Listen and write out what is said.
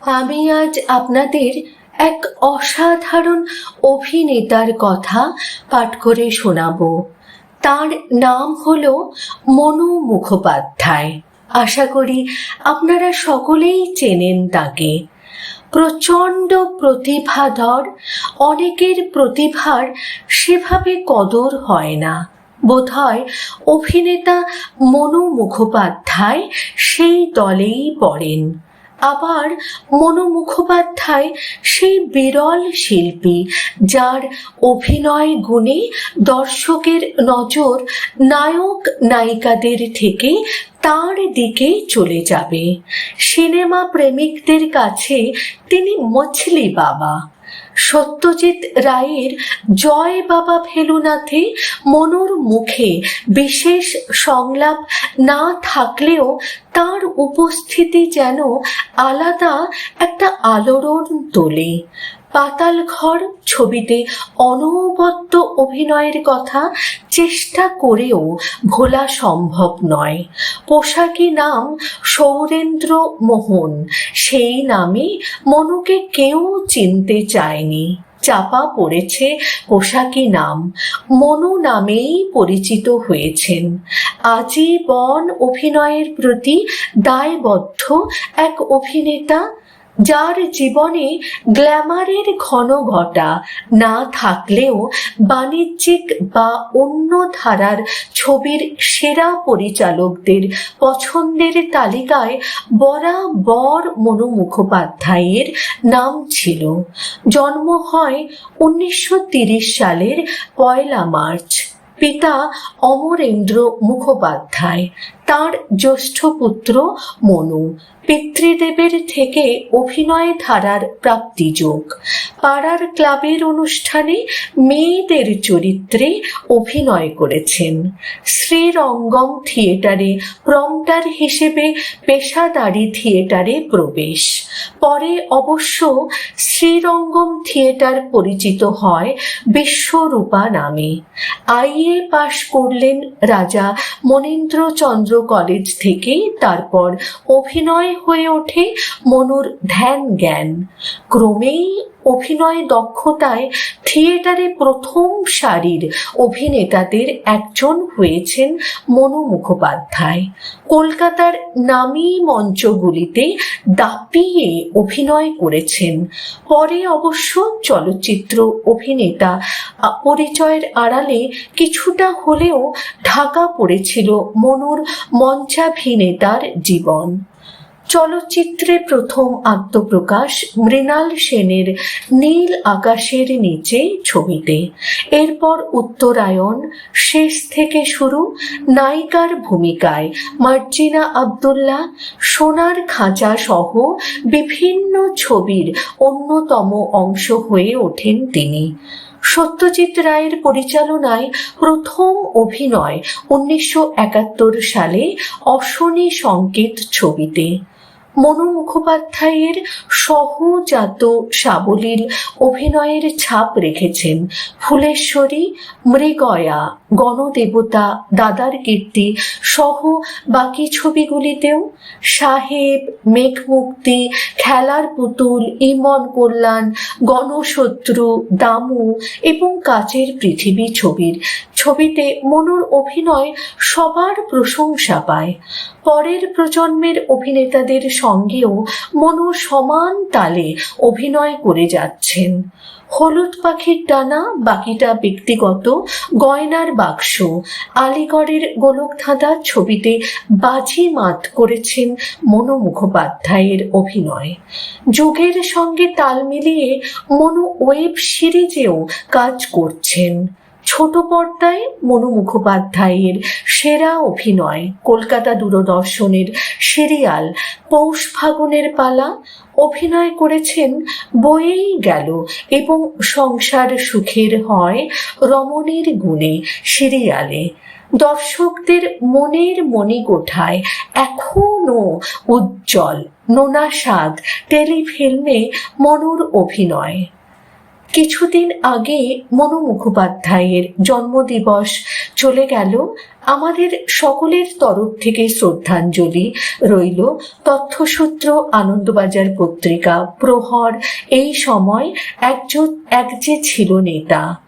আমি আজ আপনাদের এক অসাধারণ অভিনেতার কথা পাঠ করে শোনাব। তার নাম হল মনু মুখোপাধ্যায়। আশা করি আপনারা সকলেই চেনেন তাকে। প্রচণ্ড প্রতিভাধর, অনেকের প্রতিভার সেভাবে কদর হয় না। বোধহয় অভিনেতা মনু মুখোপাধ্যায় সেই দলেই পড়েন। আবার মনু মুখোপাধ্যায় সেই বিরল শিল্পী, যার অভিনয় গুণে দর্শকের নজর নায়ক নায়িকাদের থেকে তার দিকে চলে যাবে। সিনেমা প্রেমিকদের কাছে তিনি মছলি বাবা। সত্যজিৎ রায়ের জয় বাবা ফেলুনাথে মনুর মুখে বিশেষ সংলাপ না থাকলেও তার উপস্থিতি যেন আলাদা একটা আলোড়ন তোলে। পাতাল ঘর ছবিতে অনবদ্য অভিনয়ের কথা চেষ্টা করেও ভোলা সম্ভব নয়। পোশাকি নাম সৌরেন্দ্র মোহন। সেই নামে মনুকে কেউ চিনতে চায়নি। চাপা পড়েছে পোশাকি নাম। মনু নামেই পরিচিত হয়েছেন। আজীবন অভিনয়ের প্রতি দায়বদ্ধ এক অভিনেতা যার জীবনে গ্ল্যামারের ঘন ঘটা না থাকলেও বাণিজ্যিক বা অন্য ধারার ছবির সেরা পরিচালকদের পছন্দের তালিকায় বরাবর মনু মুখোপাধ্যায়ের নাম ছিল। জন্ম হয় উনিশশো সালের পয়লা মার্চ। পিতা অমরেন্দ্র মুখোপাধ্যায়। তার জ্যেষ্ঠ পুত্র মনু। পিতৃদেবের থেকে অভিনয় ধারার প্রাপ্তিযোগ। পাড়ার ক্লাবের অনুষ্ঠানে মেয়েদের চরিত্রে অভিনয় করেছেন। শ্রীরঙ্গম থিয়েটারে প্রম্পটার হিসেবে পেশাদারি থিয়েটারে প্রবেশ। পরে অবশ্য শ্রীরঙ্গম থিয়েটার পরিচিত হয় বিশ্বরূপা নামে। আইএ পাশ করলেন রাজা মনীন্দ্রচন্দ্র কলেজ থেকে তারপর অভিনয় হয়ে ওঠে মনুর ধ্যান জ্ঞান। ক্রমেই অভিনয় দক্ষতায় থিয়েটারে প্রথম সারির অভিনেতাদের একজন হয়েছেন মনু মুখোপাধ্যায়। কলকাতার নামী মঞ্চগুলিতে দাপিয়ে অভিনয় করেছেন। পরে অবশ্য চলচ্চিত্র অভিনেতা পরিচয়ের আড়ালে কিছুটা হলেও ঢাকা পড়েছিল মনুর মঞ্চাভিনেতার জীবন। চলচ্চিত্রে প্রথম আত্মপ্রকাশ মৃণাল সেনের নীল আকাশের নিচে ছবিতে। এরপর উত্তরায়ণ শেষ থেকে শুরু নায়িকার ভূমিকায় মার্জিনা আবদুল্লাহ, সোনার খাঁচা সহ বিভিন্ন ছবির অন্যতম অংশ হয়ে ওঠেন তিনি। সত্যজিৎ রায়ের পরিচালনায় প্রথম অভিনয় উনিশশো একাত্তর সালে অশনি সংকেত ছবিতে। মনু মুখোপাধ্যায়ের সহজাত সাবলীল অভিনয়ের ছাপ রেখেছেন। ফুলেশ্বরী, মৃগয়া, গণদেবতা, দাদার কীর্তি সহ বাকি ছবিগুলিতেও সাহেব, মেঘমুক্তি, খেলার পুতুল, ইমন কল্যাণ, গণশত্রু, দামু এবং কাচের পৃথিবী ছবির ছবিতে মনুর অভিনয় সবার প্রশংসা পায়। পরের প্রজন্মের অভিনেতাদের সঙ্গেও মনু সমান তালে অভিনয় করে যাচ্ছেন। হলুদ পাখির টানা বাকিটা ব্যক্তিগত, গয়নার বাক্স, আলিগড়ের গোলকধাঁধা ছবিতে বাজি মাত করেছেন মনু মুখোপাধ্যায়ের অভিনয়। যুগের সঙ্গে তাল মিলিয়ে মনু ওয়েব সিরিজেও কাজ করছেন। ছোট পর্দায় মনু মুখোপাধ্যায়ের সেরা অভিনয়, কলকাতা দূরদর্শনের সিরিয়াল পৌষ ফাগুনের পালা অভিনয় করেছেন বয়েই গেল এবং সংসার সুখের হয় রমণীর গুণে সিরিয়ালে। দর্শকদের মনের মণিকোঠায় এখনও উজ্জ্বল, নোনা স্বাদ টেলিফিল্মে মনুর অভিনয়। কিছুদিন আগে মনু মুখোপাধ্যায়ের জন্মদিবস চলে গেল। আমাদের সকলের তরফ থেকে শ্রদ্ধাঞ্জলি রইল। তথ্যসূত্র, আনন্দবাজার পত্রিকা, প্রহর, এই সময় একজন এক যে ছিল নেতা।